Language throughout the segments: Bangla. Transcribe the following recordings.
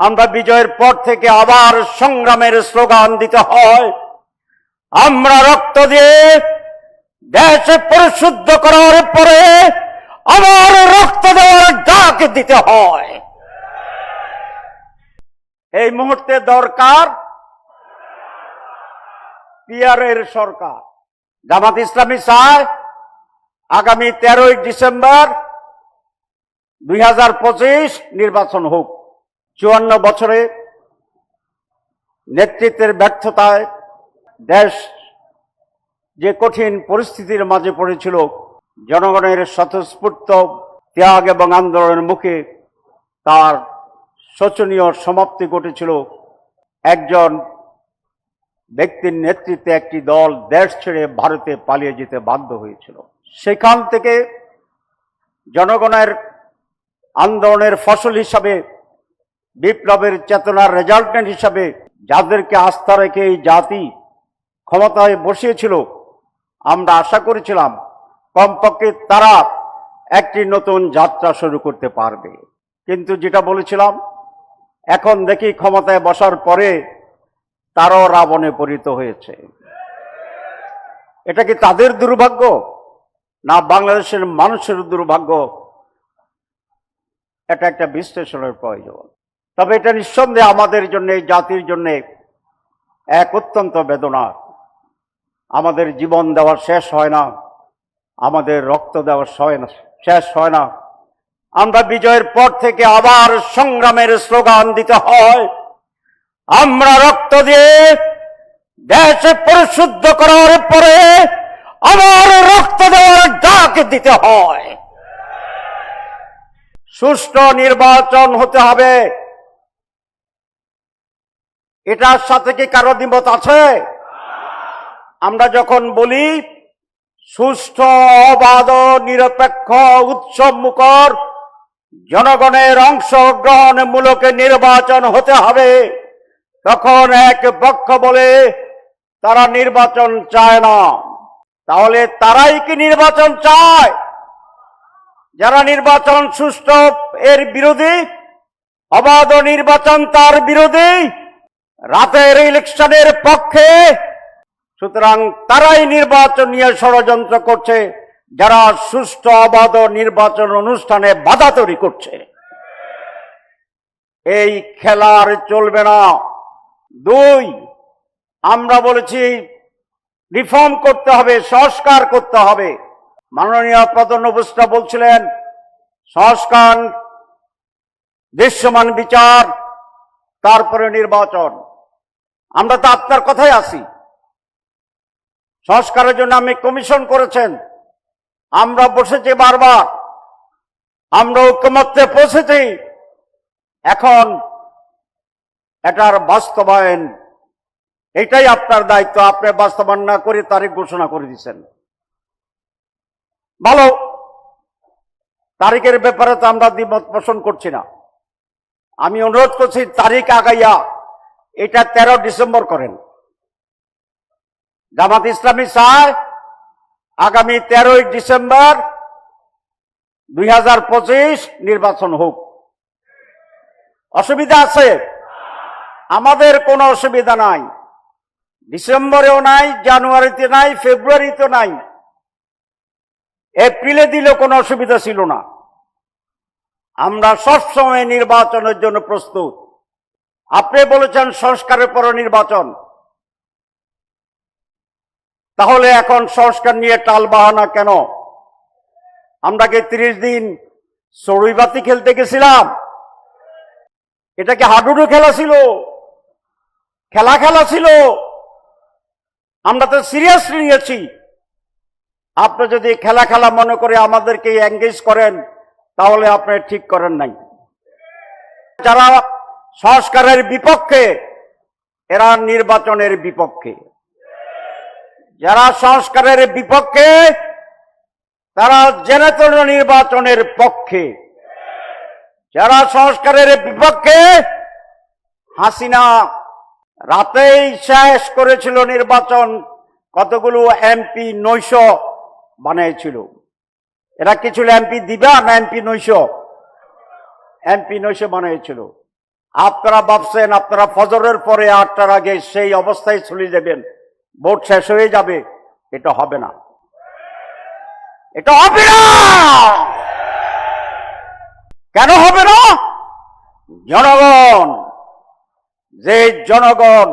আমরা বিজয়ের পর থেকে আবার সংগ্রামের স্লোগান দিতে হয়। আমরা রক্ত দিয়ে দেশ পরিশুদ্ধ করার পরে আবার রক্ত দেওয়ার ডাক দিতে হয়। এই মুহূর্তে দরকার পিয়ারের সরকার। জামাত ইসলামী চায় আগামী তেরোই ডিসেম্বর দুই হাজার পঁচিশ নির্বাচন হোক। চুয়ান্ন বছরে নেতৃত্বের ব্যর্থতায় দেশ যে কঠিন পরিস্থিতির মাঝে পড়েছিল, জনগণের স্বতঃস্ফূর্ত ত্যাগ এবং আন্দোলনের মুখে তার শোচনীয় সমাপ্তি ঘটেছিল। একজন ব্যক্তির নেতৃত্বে একটি দল দেশ ছেড়ে ভারতে পালিয়ে যেতে বাধ্য হয়েছিল। সেখান থেকে জনগণের আন্দোলনের ফসল হিসাবে বিপ্লবের চেতনার রেজাল্টেন্ট হিসাবে যাদেরকে আস্থা রেখে এই জাতি ক্ষমতায় বসিয়েছিল, আমরা আশা করেছিলাম কমপক্ষে তারা একটি নতুন যাত্রা শুরু করতে পারবে। কিন্তু যেটা বলেছিলাম, এখন দেখি ক্ষমতায় বসার পরে তারাও রাবণে পরিণত হয়েছে। এটা কি তাদের দুর্ভাগ্য না বাংলাদেশের মানুষের দুর্ভাগ্য? এটা একটা বিশ্লেষণের প্রয়োজন। তবে এটা নিঃসন্দেহে আমাদের জন্য, জাতির জন্য এক অত্যন্ত বেদনা। আমাদের জীবন দেওয়ার শেষ হয় না, আমাদের রক্ত দেওয়ার হয় না, শেষ হয় না। আমরা বিজয়ের পর থেকে আবার সংগ্রামের স্লোগান দিতে হয়। আমরা রক্ত দিয়ে দেশ পরিশুদ্ধ করার পরে আবার রক্ত দেওয়ার ডাক দিতে হয়। সুষ্ঠু নির্বাচন হতে হবে। এটার সাথে কি কারও দ্বিমত আছে? আমরা যখন বলি, সুষ্ঠু, অবাধ, নিরপেক্ষ, উৎসব মুখর, জনগণের অংশগ্রহণমূলক নির্বাচন হতে হবে, তখন এক পক্ষ বলে, তারা নির্বাচন চায় না। তাহলে তারাই কি নির্বাচন চায়? যারা নির্বাচন সুষ্ঠু, এর বিরোধী, অবাধ নির্বাচন তার বিরোধী রাতের ইলেকশনের পক্ষে। সুতরাং তারাই নির্বাচন নিয়ে ষড়যন্ত্র করছে, যারা সুষ্ঠু, অবাধ নির্বাচন অনুষ্ঠানে বাধা তৈরি করছে। এই খেলার চলবে না। দুই, আমরা বলেছি, রিফর্ম করতে হবে, সংস্কার করতে হবে। মাননীয় প্রধান উপস্থিত বলছিলেন, সংস্কার, দৃশ্যমান বিচার, তারপরে নির্বাচন। আমরা তো আপনার কথাই আসি সংস্কারের জন্য আমি কমিশন করেছেন। আমরা বসেছি বারবার। আমরা ঐক্যমত্যে পৌঁছেছি। এখন এটার বাস্তবায়ন, এটাই আপনার দায়িত্ব। আপনি বাস্তবায়ন না করে তারিখ ঘোষণা করে দিচ্ছেন ভালো, তারিখের ব্যাপারে তো আমরা দ্বিমত পোষণ করছি না। আমি অনুরোধ করছি, তারিখ আগাইয়া এটা তেরো ডিসেম্বর করেন। জামাত ইসলামী চায় আগামী তেরোই ডিসেম্বর দুই হাজার পঁচিশ নির্বাচন হোক। অসুবিধা আছে? আমাদের কোনো অসুবিধা নাই। ডিসেম্বরেও নাই, জানুয়ারিতে নাই ফেব্রুয়ারিতে নাই। এপ্রিলে দিলেও কোনো অসুবিধা ছিল না। আমরা সবসময় নির্বাচনের জন্য প্রস্তুত। আপনি বলেছেন সংস্কারের পর নির্বাচন। তাহলে এখন সংস্কার নিয়ে টাল বাহানা কেন? আমরা কি তিরিশ দিন চড়ুইবাতি খেলতে গেছিলাম? এটা কি হাডুডু খেলা ছিল? খেলা খেলা ছিল? আমরা তো সিরিয়াসলি নিয়েছি। আপনি যদি খেলা খেলা মনে করে আমাদেরকে এঙ্গেজ করেন, তাহলে আপনি ঠিক করেন নাই। যারা সংস্কারের বিপক্ষে এরা নির্বাচনের বিপক্ষে। যারা সংস্কারের বিপক্ষে, তারা জেনেতন নির্বাচনের পক্ষে। যারা সংস্কারের বিপক্ষে, হাসিনা রাতেই শেষ করেছিল নির্বাচন, কতগুলো এমপি নৈশ বানিয়েছিল। এরা কি ছিল এমপি দিবা না এমপি নৈশ। এমপি নৈশ বানিয়েছিল। আপনারা ভাবছেন, আপনারা ফজরের পরে আটটার আগে সেই অবস্থায় চলে যাবেন ভোট শেষ হয়ে যাবে, এটা হবে না। এটা হবে না! কেন হবে না? জনগণ, যে জনগণ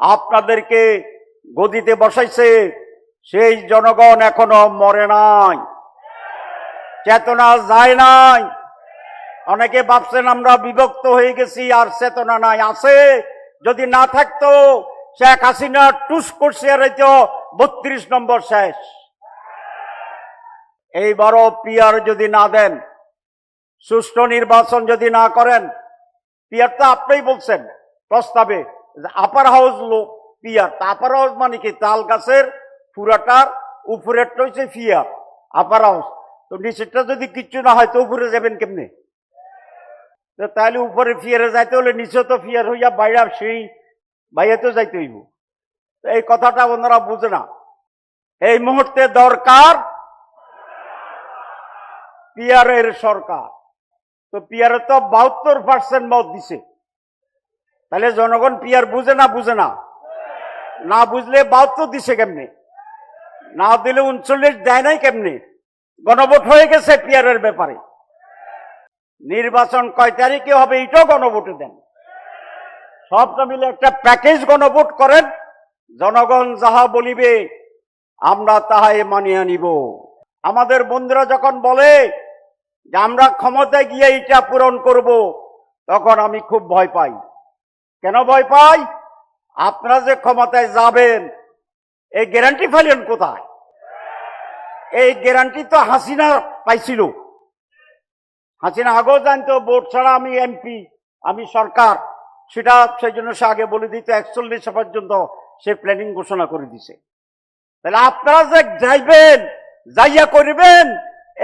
আপনাদেরকে গদিতে বসাইছে, সেই জনগণ এখনও মরে নাই। চেতনা যায় নাই। অনেকে ভাবছেন আমরা বিভক্ত হয়ে গেছি, আর চেতনা নাই, আছে। যদি না থাকতো, শেখ হাসিনা টুস করছে এই তো বত্রিশ নম্বর শেষ। এইবারও পিয়ার যদি না দেন, সুষ্ঠু নির্বাচন যদি না করেন, পিয়ার তো আপনিই বলছেন প্রস্তাবে আপার হাউস লোক পিয়ার। তা আপার হাউস মানে কি? তাল গাছের ফুরাটার উপরেরটা হচ্ছে পিয়ার আপার হাউস তো নিচেরটা যদি কিচ্ছু না হয়, তো উপরে যাবেন কেমনে? তাহলে উপরে ফিয়ারে যাইতে হলে নিচে তো ফিয়ার হইয়া বাইরে সেই বাইরে তো যাইতে হইব। এই কথাটা ওনারা বুঝে না। এই মুহূর্তে দরকার পিয়ারের সরকার। তো পিয়ারে তো বাহাত্তর পার্সেন্ট মত দিছে। তাহলে জনগণ পিয়ার বুঝে না বুঝে না? না বুঝলে বাহাত্তর দিছে কেমনে? না দিলে উনচল্লিশ দেয় নাই কেমনে? গণভোট হয়ে গেছে পিয়ারের ব্যাপারে। নির্বাচন কয় তারিখে হবে এটাও গণভোটে দেন। সবটা মিলে একটা প্যাকেজ গণভোট করেন। জনগণ যাহা বলিবে, আমরা তাহাই মানিয়ে নিব। আমাদের বন্ধুরা যখন বলে যে আমরা ক্ষমতায় গিয়ে এটা পূরণ করব, তখন আমি খুব ভয় পাই। কেন ভয় পাই? আপনারা যে ক্ষমতায় যাবেন, এই গ্যারান্টি ফাইলেন কোথায়? এই গ্যারান্টি তো হাসিনা পাইছিল। হাসিনা আগেও জানতো, ভোট ছাড়া আমি এমপি আমি সরকার। সেটা সেই জন্য সে আগে বলে দিত, একচল্লিশ পর্যন্ত সে প্ল্যানিং ঘোষণা করে দিছে। তাহলে আপনারা যে যাইবেন, যাইয়া করবেন,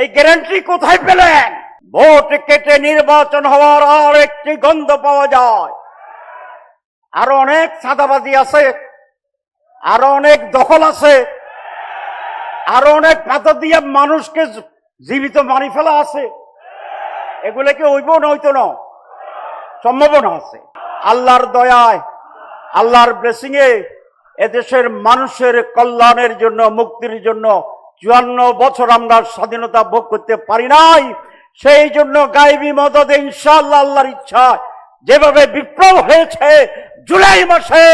এই গ্যারান্টি কোথায় পেলেন? ভোট কেটে নির্বাচন হওয়ার আর একটি গন্ধ পাওয়া যায়। আরও অনেক সাদাবাজি আছে, আরও অনেক দখল আছে, আরও অনেক পাথর দিয়ে মানুষকে জীবিত মারি ফেলা আছে। এগুলো কি হইব না হইতো না। সম্ভাবনা আছে। আল্লাহর দয়ায়, আল্লাহর ব্লেসিং এ এদেশের মানুষের কল্যাণের জন্য, মুক্তির জন্য চুয়ান্ন বছর আমরা স্বাধীনতা ভোগ করতে পারি নাই। সেই জন্য গাইবি মদদে ইনশাআল্লাহ আল্লাহর ইচ্ছা, যেভাবে বিপ্লব হয়েছে জুলাই মাসে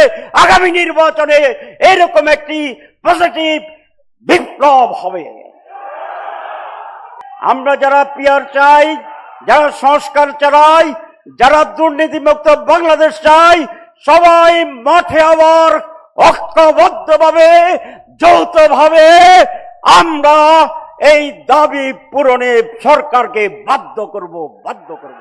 আগামী নির্বাচনে, এরকম একটি পজিটিভ বিপ্লব হবে। আমরা যারা পিয়ার চাই যারা সংস্কার চালাই যারা দুর্নীতিমুক্ত বাংলাদেশ চাই, সবাই মাঠে আবার ঐক্যবদ্ধভাবে, যৌথভাবে আমরা এই দাবি পূরণে সরকারকে বাধ্য করব বাধ্য করব।